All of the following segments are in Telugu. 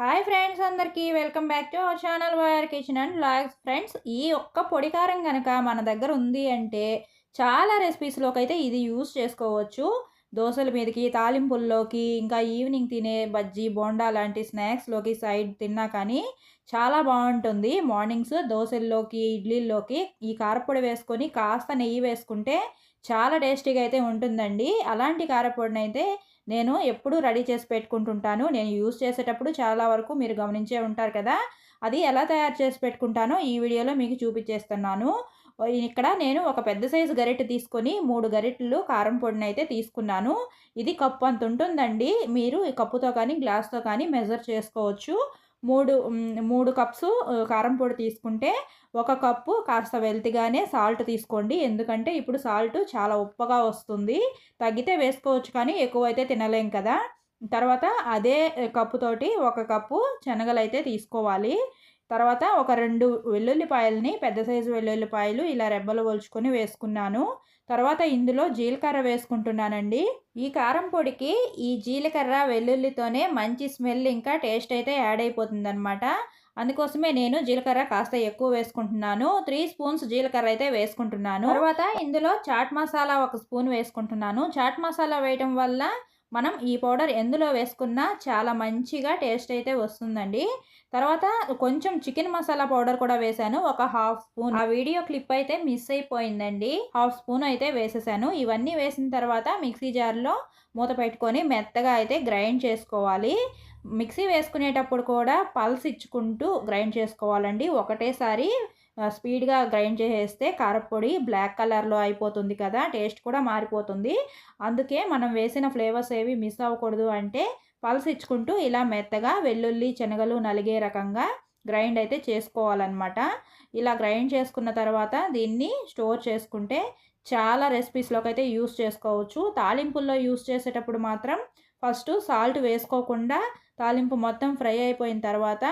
హాయ్ ఫ్రెండ్స్ అందరికీ welcome back to our channel YR kitchen and vlogs friends ఈ ఒక్క పొడి కారం కనుక మన దగ్గర ఉంది అంటే చాలా రెసిపీస్లోకి అయితే ఇది యూస్ చేసుకోవచ్చు. దోశల మీదకి తాలింపుల్లోకి ఇంకా ఈవినింగ్ తినే బజ్జీ బోండా లాంటి స్నాక్స్లోకి సైడ్ తిన్నా కానీ చాలా బాగుంటుంది. మార్నింగ్స్ దోశల్లోకి ఇడ్లీల్లోకి ఈ కారపొడి వేసుకొని కాస్త నెయ్యి వేసుకుంటే చాలా టేస్టీగా అయితే ఉంటుందండి. అలాంటి కారపొడిని అయితే నేను ఎప్పుడూ రెడీ చేసి పెట్టుకుంటుంటాను. నేను యూస్ చేసేటప్పుడు చాలా వరకు మీరు గమనించే ఉంటారు కదా. అది ఎలా తయారు చేసి పెట్టుకుంటానో ఈ వీడియోలో మీకు చూపించేస్తున్నాను. ఇక్కడ నేను ఒక పెద్ద సైజు గరిటె తీసుకొని మూడు గరిటెలు కారం పొడిని అయితే తీసుకున్నాను. ఇది కప్పు అంత ఉంటుందండి. మీరు ఈ కప్పుతో కానీ గ్లాస్తో కానీ మెజర్ చేసుకోవచ్చు. మూడు మూడు కప్స్ కారం పొడి తీసుకుంటే ఒక కప్పు కాస్త వెల్తిగానే సాల్ట్ తీసుకోండి. ఎందుకంటే ఇప్పుడు సాల్ట్ చాలా ఉప్పగా వస్తుంది. తగ్గితే వేసుకోవచ్చు కానీ ఎక్కువైతే తినలేం కదా. తర్వాత అదే కప్పుతోటి ఒక కప్పు శనగలు అయితే తీసుకోవాలి. తర్వాత ఒక రెండు వెల్లుల్లిపాయలని పెద్ద సైజు వెల్లుల్లిపాయలు ఇలా రెబ్బలు ఒలుచుకొని వేసుకున్నాను. తర్వాత ఇందులో జీలకర్ర వేసుకుంటున్నానండి. ఈ కారం పొడికి ఈ జీలకర్ర వెల్లుల్లితోనే మంచి స్మెల్ ఇంకా టేస్ట్ అయితే యాడ్ అయిపోతుందనమాట అందుకోసమే నేను జీలకర్ర కాస్త ఎక్కువ వేసుకుంటున్నాను. త్రీ స్పూన్స్ జీలకర్ర అయితే వేసుకుంటున్నాను. తర్వాత ఇందులో చాట్ మసాలా ఒక స్పూన్ వేసుకుంటున్నాను. చాట్ మసాలా వేయటం వల్ల మనం ఈ పౌడర్ ఎందులో వేసుకున్నా చాలా మంచిగా టేస్ట్ అయితే వస్తుందండి. తర్వాత కొంచెం చికెన్ మసాలా పౌడర్ కూడా వేసాను ఒక హాఫ్ స్పూన్. ఆ వీడియో క్లిప్ అయితే మిస్ అయిపోయిందండి. హాఫ్ స్పూన్ అయితే వేసేసాను. ఇవన్నీ వేసిన తర్వాత మిక్సీ జార్లో మూత పెట్టుకొని మెత్తగా అయితే గ్రైండ్ చేసుకోవాలి. మిక్సీ వేసుకునేటప్పుడు కూడా పల్స్ ఇచ్చుకుంటూ గ్రైండ్ చేసుకోవాలండి. ఒకటేసారి స్పీడ్గా గ్రైండ్ చేసేస్తే కారపొడి బ్లాక్ కలర్లో అయిపోతుంది కదా టేస్ట్ కూడా మారిపోతుంది. అందుకే మనం వేసిన ఫ్లేవర్స్ ఏవి మిస్ అవ్వకూడదు అంటే పల్స్ ఇచ్చుకుంటూ ఇలా మెత్తగా వెల్లుల్లి శనగలు నలిగే రకంగా గ్రైండ్ అయితే చేసుకోవాలన్నమాట. ఇలా గ్రైండ్ చేసుకున్న తర్వాత దీన్ని స్టోర్ చేసుకుంటే చాలా రెసిపీస్లోకి అయితే యూస్ చేసుకోవచ్చు. తాలింపుల్లో యూస్ చేసేటప్పుడు మాత్రం ఫస్ట్ సాల్ట్ వేసుకోకుండా తాలింపు మొత్తం ఫ్రై అయిపోయిన తర్వాత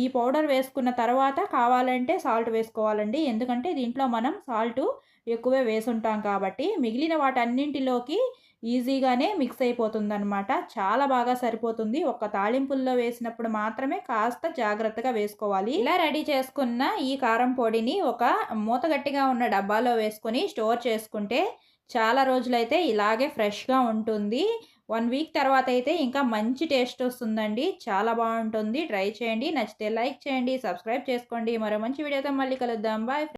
ఈ పౌడర్ వేసుకున్న తర్వాత కావాలంటే సాల్ట్ వేసుకోవాలండి. ఎందుకంటే దీంట్లో మనం సాల్ట్ ఎక్కువే వేసుంటాం కాబట్టి మిగిలిన వాటన్నింటిలోకి ఈజీగానే మిక్స్ అయిపోతుంది అనమాట చాలా బాగా సరిపోతుంది. ఒక తాళింపుల్లో వేసినప్పుడు మాత్రమే కాస్త జాగ్రత్తగా వేసుకోవాలి. ఇలా రెడీ చేసుకున్న ఈ కారం పొడిని ఒక మూత గట్టిగా ఉన్న డబ్బాలో వేసుకొని స్టోర్ చేసుకుంటే చాలా రోజులైతే ఇలాగే ఫ్రెష్గా ఉంటుంది. వన్ వీక్ తర్వాత అయితే ఇంకా మంచి టేస్ట్ వస్తుందండి. చాలా బాగుంటుంది. ట్రై చేయండి. నచ్చితే లైక్ చేయండి. సబ్స్క్రైబ్ చేసుకోండి. మరో మంచి వీడియోతో మళ్ళీ కలుద్దాం. బాయ్